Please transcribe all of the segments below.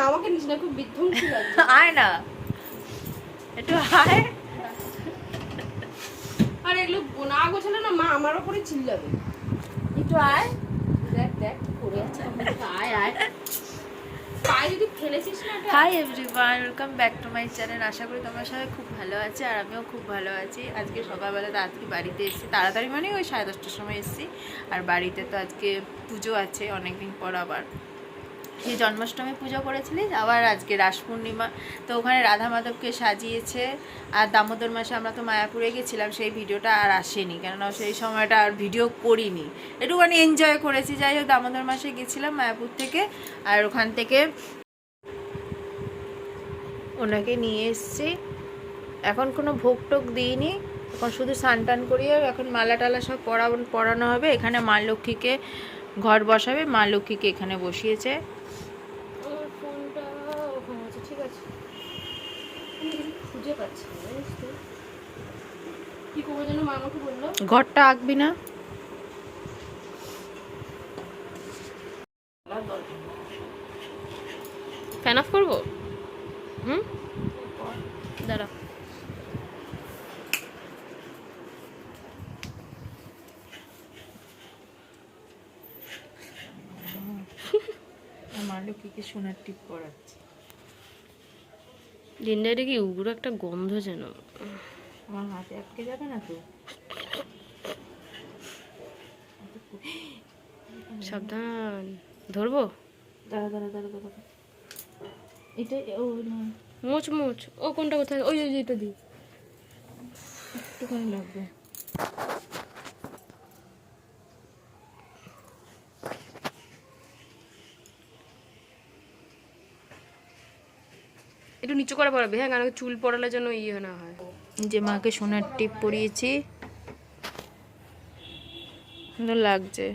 আমাকে নিস না খুব বিধ্বংসী লাগছে আয় না। একটু আয়। আর এগুলো না গোছালে না মা আমার ওপরে চিল্লাবে। একটু আয়। দেখ দেখ পড়ে আছে। আয় আয়। না hi everyone welcome back to my channel আশা করি তোমরা সবাই খুব ভালো আছে আর আমিও খুব ভালো আছি। আজকে সকালবেলা তাড়াতাড়ি বাড়িতে এসেছি। তাড়াতাড়ি মানে ওই সাড়ে দশটার সময় এসেছি। আর বাড়িতে তো আজকে পুজো আছে অনেকদিন পর আবার। সেই জন্মাষ্টমী পুজো করেছিলিস, আবার আজকে রাস পূর্ণিমা। তো ওখানে রাধা মাধবকে সাজিয়েছে, আর দামোদর মাসে আমরা তো মায়াপুরে গেছিলাম, সেই ভিডিওটা আর আসেনি, কেননা সেই সময়টা আর ভিডিও করিনি। একটুখানি এনজয় করেছি, যাই হোক, দামোদর মাসে গেছিলাম মায়াপুর থেকে, আর ওখান থেকে ওনাকে নিয়ে এসছি। এখন কোনো ভোগ টোক দিইনি, এখন শুধু স্নান টান করিয়ে এখন মালা টালা সব পরানো পরানো হবে। এখানে মা লক্ষ্মীকে ঘর বসাবে, মা লক্ষ্মীকে এখানে বসিয়েছে আমার ফোনটা ওখানে আছে ঠিক আছে আমি কিছু খুঁজে পাচ্ছি না কি করব যেন মা আমাকে বলল? ঘরটা আঁকবি না? ফ্যান অফ করব? হুম? দাঁড়া। মা লক্ষ্মীকে সোনার টিপ পরাচ্ছে? দিনটা কি উগুলো একটা গন্ধ যেন। আমার হাতে আটকে যাবে না তো? সাবধান। ধরবো? দাঁড়া দাঁড়া দাঁড়া দাঁড়া। এটা ও মোচ মোচ ও কোনটা কোথায়? ওই ওই এটা দি একটুখানি লাগবে। নিচু করে পড়াবে হ্যাঁ কারণ চুল পড়ালে যেন ইয়ে না হয়। যে মাকে সোনার টিপ পরিয়েছি। সুন্দর লাগছে?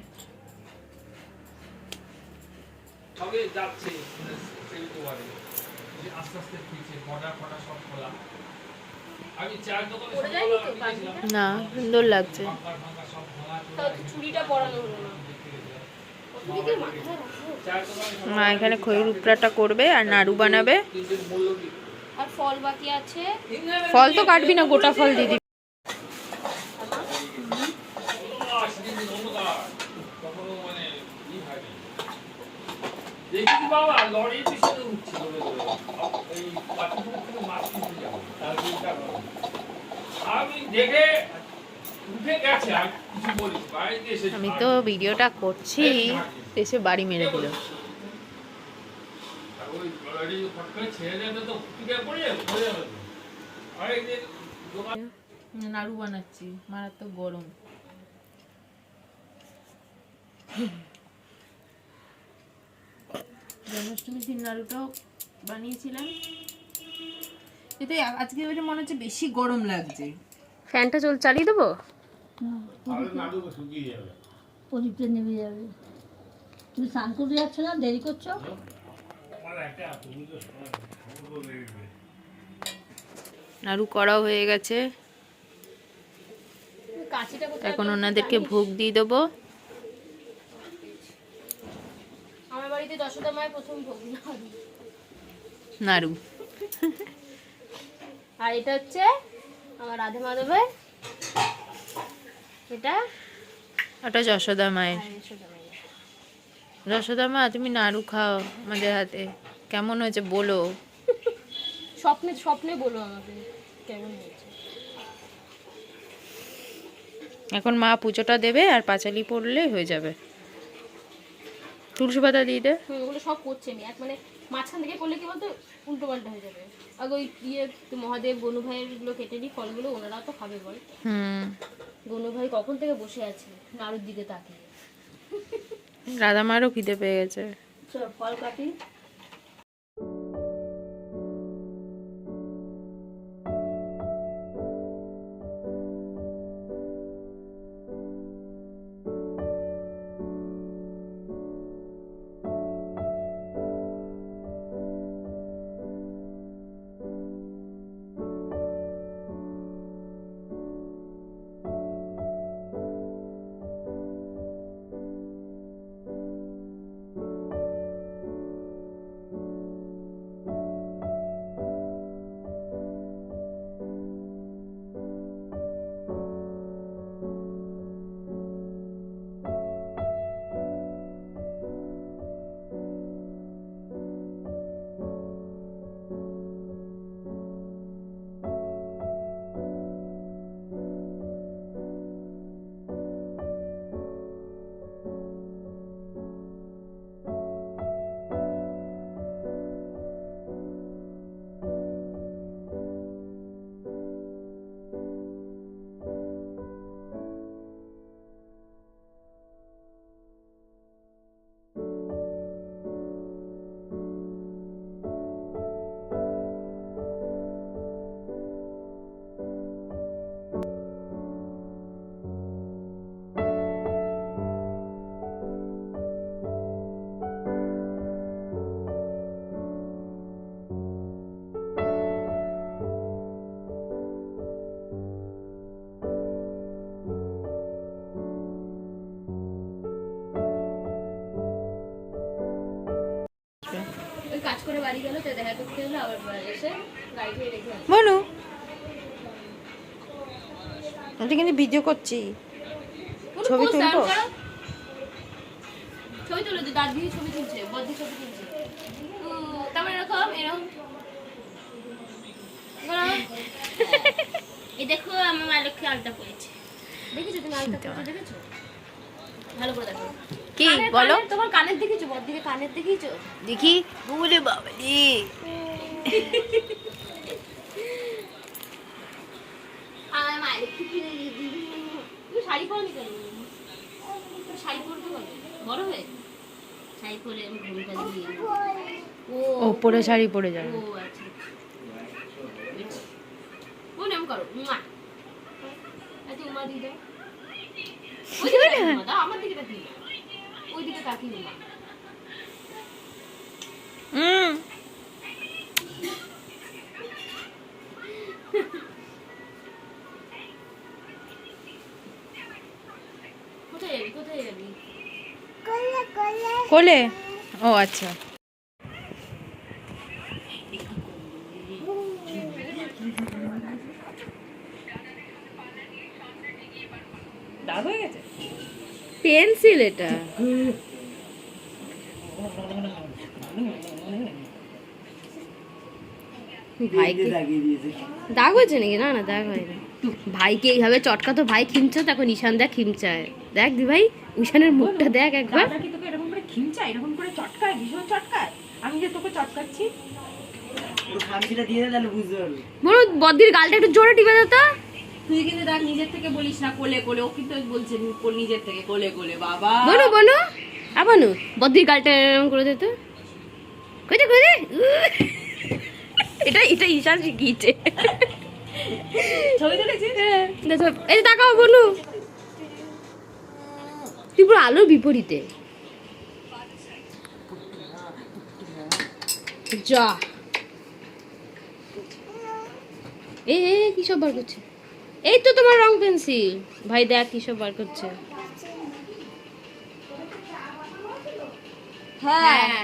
না সুন্দর লাগছে। চুড়িটা পরানো হলো না চুড়িতে মাথায় রাখো। চার দোকানে মা এখানে খৈর উপরাটা করবে আর নাড়ু বানাবে। আর ফল বাকি আছে। ফল তো কাটবি না গোটা ফল দিদি দেখি বাবা লরির পিছনে উঠছে। দৌড়ে দৌড়ে এই পাখিপুর থেকে মাছ কিনতে যাব তার চিন্তা করো আমি দেখে আমি তো ভিডিওটা করছি এসে বাড়ি মেরে দিল। নাড়ু বানাচ্ছি মারাত্মক গরম। জন্মাষ্টমীর দিন নাড়ুটাও বানিয়েছিলাম। এতে আজকে মনে হচ্ছে বেশি গরম লাগছে। ফ্যানটা চল চালিয়ে দেবো? প্রদীপটা নেমে যাবে। তুমি স্নান করতে যাচ্ছ না? দেরি করছ? নাড়ু করাও হয়ে গেছে। এখন ওনাদেরকে ভোগ দিয়ে দেবো। আমার বাড়িতে দশটা মায়ের প্রথম ভোগ। নাড়ু। আর এটা হচ্ছে আমার রাধে মাধবের এটা? ওটা যশোদা মায়ের। যশোদা মা তুমি নাড়ু খাও আমাদের হাতে। কেমন হয়েছে বলো। স্বপ্নে স্বপ্নে বলো আমাকে কেমন হয়েছে? এখন মা পুজোটা দেবে আর পাঁচালি পড়লে হয়ে যাবে। তুলসী পাতা দিয়ে দে। ওগুলো সব করছে আমি। এক মানে মাঝখান থেকে করলে কি বলতো? উল্টো পাল্টা হয়ে যাবে। আগে ওই ইয়ে মহাদেব বনু ভাইয়েরগুলো কেটে নিই ফলগুলো ওনারা তো খাবে বল। বনু ভাই কখন থেকে বসে আছে? নাড়ুর দিকে তাকিয়ে। রাধা মারও খিদে পেয়ে গেছে। চলো ফল কাটি। বাড়ি গেল তো দেখা করতে গেলো আবার এসে গাড়িতে রেখে বনু আমি কিন্তু ভিডিও করছি। ছবি তুলবো? ছবি তুলো তো দাদি ছবি তুলছে বদ্দি ছবি তুলছে। তারপর এরকম এরকম। এই দেখো আমার মা লক্ষ্মী আলতা পড়েছে দেখেছ তুমি আলতা দেখেছ? ভালো করে দেখো। কি বলো? তোমার কানের দেখেছ বদ্দিকে কানের দেখেছ দেখি। ওরে বাবা রে আমার শাড়ি পরনি কেন? শাড়ি পরতে পারো বড় হয়ে শাড়ি পরে ঘুমটা দিয়ে ও ওপরে শাড়ি পরে যাবে। ও আচ্ছা। ও নাম করো মা। আচ্ছা উমা আমার দিকে না ওই দিকে তাকিয়ে কোলে? ও আচ্ছা দাগ হয়ে গেছে পেন্সিল এটা। দাগ হয়েছে নাকি? না না দাগ হয়নি। ভাইকে এইভাবে চটকা তো ভাই খিমছে তখন ঈশান দেখ খিমচায়। দেখ দি ভাই ঈশানের মুখটা দেখ একবার। দাদা কি তোকে এরকম করে খিমচায় এরকম করে চটকায় ভীষণ চটকায়? আমি যে তোকে চটকাচ্ছি। খামচিটা দিয়ে দে তাহলে বুঝতে পারবি। বলো বদ্দির গালটা একটু জোরে টিপে দে তো। তুই কিন্তু দেখ নিজের থেকে বলিস না কোলে কোলে। ও কিন্তু বলছে নিজের থেকে কোলে কোলে বাবা। বলো বলো। আবানু বদ্দির গালটা এরকম করে দে তো। কইতে কইতে এটা এটা ঈশান শিখিয়েছে। ছবি তুলেছিস? দেখো এই তাকাও বলু তুই পুরো আলোর বিপরীতে। যা। এই, কি সব বার করছে? এই তো তোমার রং পেন্সিল। ভাই দেখ কি সব বার করছে। হ্যাঁ।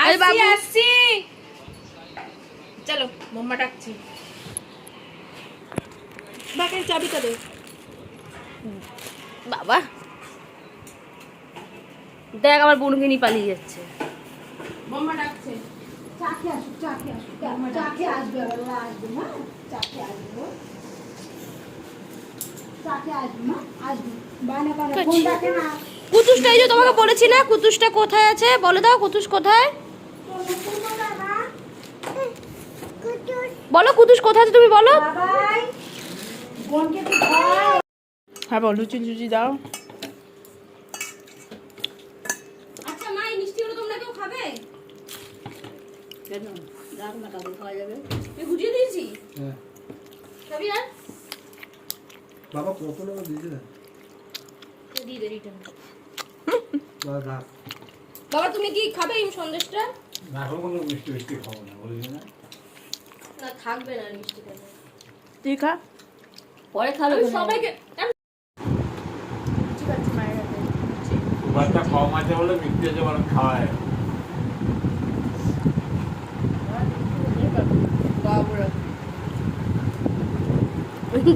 আরে আসছি বাবু। আসছি। চলো মাম্মা ডাকছি। চাবিটা দে। বাবা। দেখ আমার বোনকে নিয়ে পালিয়ে যাচ্ছে। মাম্মা ডাকছে। চাকে আসুক চাকে আসুক। চাকে আসবে আসবে হ্যাঁ? চাকে আসবে চাকে আসবে মা আসবে বায়না করে ফোন রাখে না কুতুসটা এই যে তোমাকে বলেছি না কুতুসটা কোথায় আছে? বলে দাও কুতুস কোথায়? বলো কুতুস কোথায় আছে তুমি বলো। হ্যাঁ বল লুচি লুচি দাও। আচ্ছা কেন? রাখ না কাবু খাওয়া যাবে। গুটিয়ে দিয়েছি। হ্যাঁ। আর? বাবা কত টাকা দিয়েছে না দিয়ে দে রিটার্ন বাবা তুমি কি খাবে এই সন্দেশটা? রাখো কোনো মিষ্টি মিষ্টি খাব না না। না থাকবে না মিষ্টি খাবে। তুই খা। পরে খাবে সবাইকে। বাচ্চা কম আছে বলে মিষ্টি আছে বরং খাওয়ায়।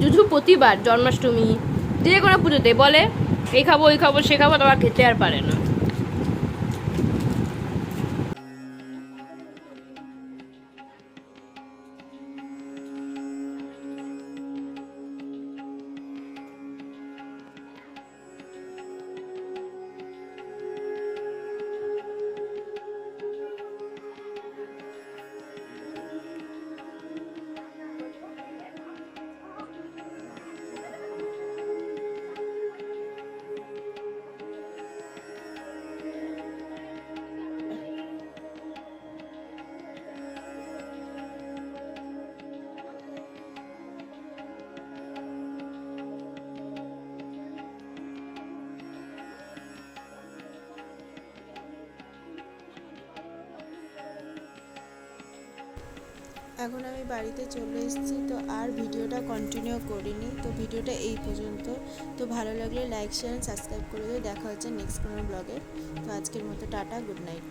জুজু প্রতিবার জন্মাষ্টমী যে কোনো পুজোতে বলে, এই খাব, ওই খাব, সে খাব তোমার খেতে আর পারে না। এখন আমি বাড়িতে চলে এসেছি, তো আর ভিডিওটা কন্টিনিউ করিনি, তো ভিডিওটা এই পর্যন্ত। তো ভালো লাগলে লাইক শেয়ার সাবস্ক্রাইব করে দিও। দেখা হচ্ছে নেক্সট কোনো ব্লগে তো আজকের মতো টাটা গুড নাইট